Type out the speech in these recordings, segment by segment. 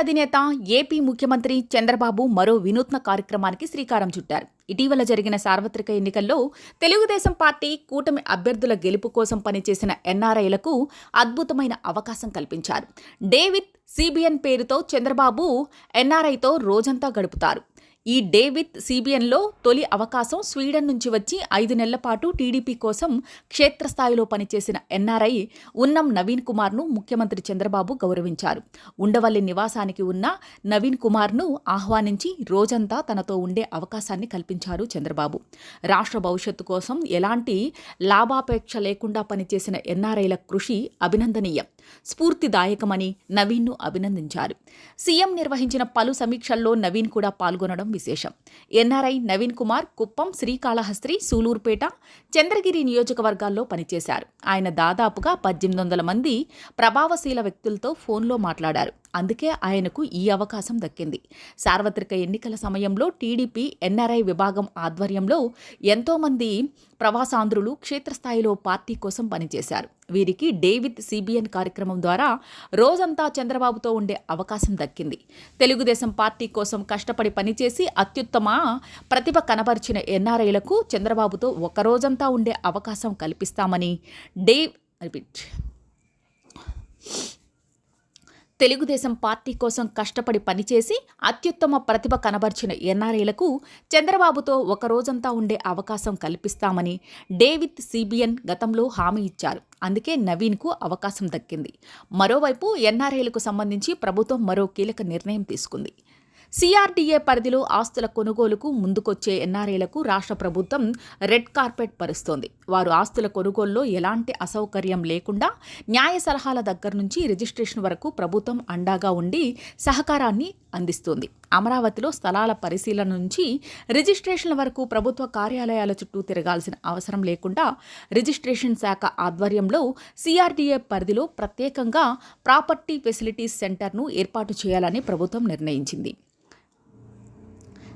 అధినేత ఏపీ ముఖ్యమంత్రి చంద్రబాబు మరో వినూత్న కార్యక్రమానికి శ్రీకారం చుట్టారు. ఇటీవల జరిగిన సార్వత్రిక ఎన్నికల్లో తెలుగుదేశం పార్టీ కూటమి అభ్యర్థుల గెలుపు కోసం పనిచేసిన ఎన్ఆర్ఐలకు అద్భుతమైన అవకాశం కల్పించారు. డేవిడ్ సిబిఎన్ పేరుతో చంద్రబాబు ఎన్ఆర్ఐతో రోజంతా గడుపుతారు. ఈ డేవిత్ సిబిఎన్లో తొలి అవకాశం స్వీడన్ నుంచి వచ్చి ఐదు నెలల పాటు టీడీపీ కోసం క్షేత్రస్థాయిలో పనిచేసిన ఎన్ఆర్ఐ ఉన్నం నవీన్ కుమార్ను ముఖ్యమంత్రి చంద్రబాబు గౌరవించారు. ఉండవల్లి నివాసానికి ఉన్న నవీన్ కుమార్ను ఆహ్వానించి రోజంతా తనతో ఉండే అవకాశాన్ని కల్పించారు చంద్రబాబు. రాష్ట్ర భవిష్యత్తు కోసం ఎలాంటి లాభాపేక్ష లేకుండా పనిచేసిన ఎన్ఆర్ఐల కృషి అభినందనీయం. స్ఫూర్తిదాయకమని నవీన్ను అభినందించారు. సీఎం నిర్వహించిన పలు సమీక్షల్లో నవీన్ కూడా పాల్గొనడం విశేషం. ఎన్ఆర్ఐ నవీన్ కుమార్ కుప్పం శ్రీకాళహస్త్రి సూలూరుపేట చంద్రగిరి నియోజకవర్గాల్లో పనిచేశారు. ఆయన దాదాపుగా పద్దెనిమిది వందల మంది ప్రభావశీల వ్యక్తులతో ఫోన్లో మాట్లాడారు. అందుకే ఆయనకు ఈ అవకాశం దక్కింది. సార్వత్రిక ఎన్నికల సమయంలో టీడీపీ ఎన్ఆర్ఐ విభాగం ఆధ్వర్యంలో ఎంతోమంది ప్రవాసాంధ్రులు క్షేత్రస్థాయిలో పార్టీ కోసం పనిచేశారు. వీరికి డేవిడ్ సిబిఎన్ కార్యక్రమం ద్వారా రోజంతా చంద్రబాబుతో ఉండే అవకాశం దక్కింది. తెలుగుదేశం పార్టీ కోసం కష్టపడి పనిచేసి అత్యుత్తమ ప్రతిభ కనబరిచిన ఎన్ఆర్ఐలకు చంద్రబాబుతో ఒక రోజంతా ఉండే అవకాశం కల్పిస్తామని డేవ్ రిపీట్ తెలుగుదేశం పార్టీ కోసం కష్టపడి పనిచేసి అత్యుత్తమ ప్రతిభ కనబర్చిన ఎన్ఆర్ఏలకు చంద్రబాబుతో ఒక రోజంతా ఉండే అవకాశం కల్పిస్తామని డేవిడ్ సిబిఎన్ గతంలో హామీ ఇచ్చారు. అందుకే నవీన్కు అవకాశం దక్కింది. మరోవైపు ఎన్ఆర్ఏలకు సంబంధించి ప్రభుత్వం మరో కీలక నిర్ణయం తీసుకుంది. సిఆర్డీఏ పరిధిలో ఆస్తుల కొనుగోలుకు ముందుకొచ్చే ఎన్ఆర్ఏలకు రాష్ట్ర ప్రభుత్వం రెడ్ కార్పెట్ పరుస్తోంది. వారు ఆస్తుల కొనుగోలులో ఎలాంటి అసౌకర్యం లేకుండా న్యాయ సలహాల దగ్గర నుంచి రిజిస్ట్రేషన్ వరకు ప్రభుత్వం అండాగా ఉండి సహకారాన్ని అందిస్తుంది. అమరావతిలో స్థలాల పరిశీలన నుంచి రిజిస్ట్రేషన్ల వరకు ప్రభుత్వ కార్యాలయాల చుట్టూ తిరగాల్సిన అవసరం లేకుండా రిజిస్ట్రేషన్ శాఖ ఆధ్వర్యంలో సిఆర్డీఏ పరిధిలో ప్రత్యేకంగా ప్రాపర్టీ ఫెసిలిటీస్ సెంటర్ను ఏర్పాటు చేయాలని ప్రభుత్వం నిర్ణయించింది.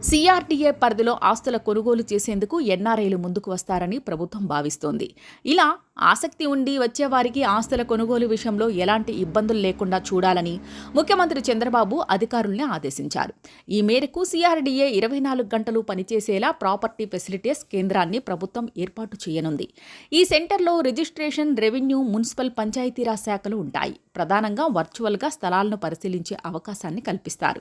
సిఆర్డీఏ పరిధిలో ఆస్తుల కొనుగోలు చేసేందుకు ఎన్ఆర్ఐలు ముందుకు వస్తారని ప్రభుత్వం భావిస్తోంది. ఇలా ఆసక్తి ఉండి వచ్చేవారికి ఆస్తుల కొనుగోలు విషయంలో ఎలాంటి ఇబ్బందులు లేకుండా చూడాలని ముఖ్యమంత్రి చంద్రబాబు అధికారుల్ని ఆదేశించారు. ఈ మేరకు సిఆర్డీఏ ఇరవై నాలుగు గంటలు పనిచేసేలా ప్రాపర్టీ ఫెసిలిటీస్ కేంద్రాన్ని ప్రభుత్వం ఏర్పాటు చేయనుంది. ఈ సెంటర్లో రిజిస్ట్రేషన్ రెవెన్యూ మున్సిపల్ పంచాయతీరాజ్ శాఖలు ఉంటాయి. ప్రధానంగా వర్చువల్గా స్థలాలను పరిశీలించే అవకాశాన్ని కల్పిస్తారు.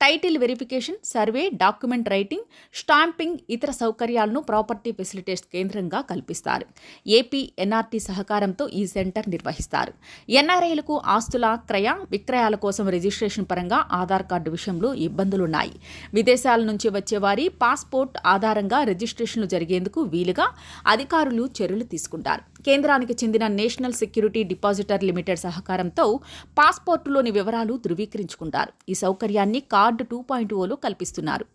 Title verification survey document writing stamping ఇతర సౌకర్యాలను ప్రాపర్టీ ఫెసిలిటీస్ కేంద్రంగా కల్పిస్తారు. ఏపీ ఎన్ఆర్టీ సహకారంతో ఈ సెంటర్ నిర్వహిస్తారు. ఎన్ఆర్ఐలకు ఆస్తుల క్రయ విక్రయాల కోసం రిజిస్ట్రేషన్ పరంగా ఆధార్ కార్డు విషయంలో ఇబ్బందులున్నాయి. విదేశాల నుంచి వచ్చేవారి పాస్పోర్ట్ ఆధారంగా రిజిస్ట్రేషన్లు జరిగేందుకు వీలుగా అధికారులు చర్యలు తీసుకుంటారు. కేంద్రానికి చెందిన నేషనల్ సెక్యూరిటీ డిపాజిటర్ లిమిటెడ్ సహకారంతో పాస్పోర్టులోని వివరాలు ధృవీకరించుకుంటారు. ఈ సౌకర్యాన్ని కార్డు టూ పాయింట్ ఓలో కల్పిస్తున్నారు.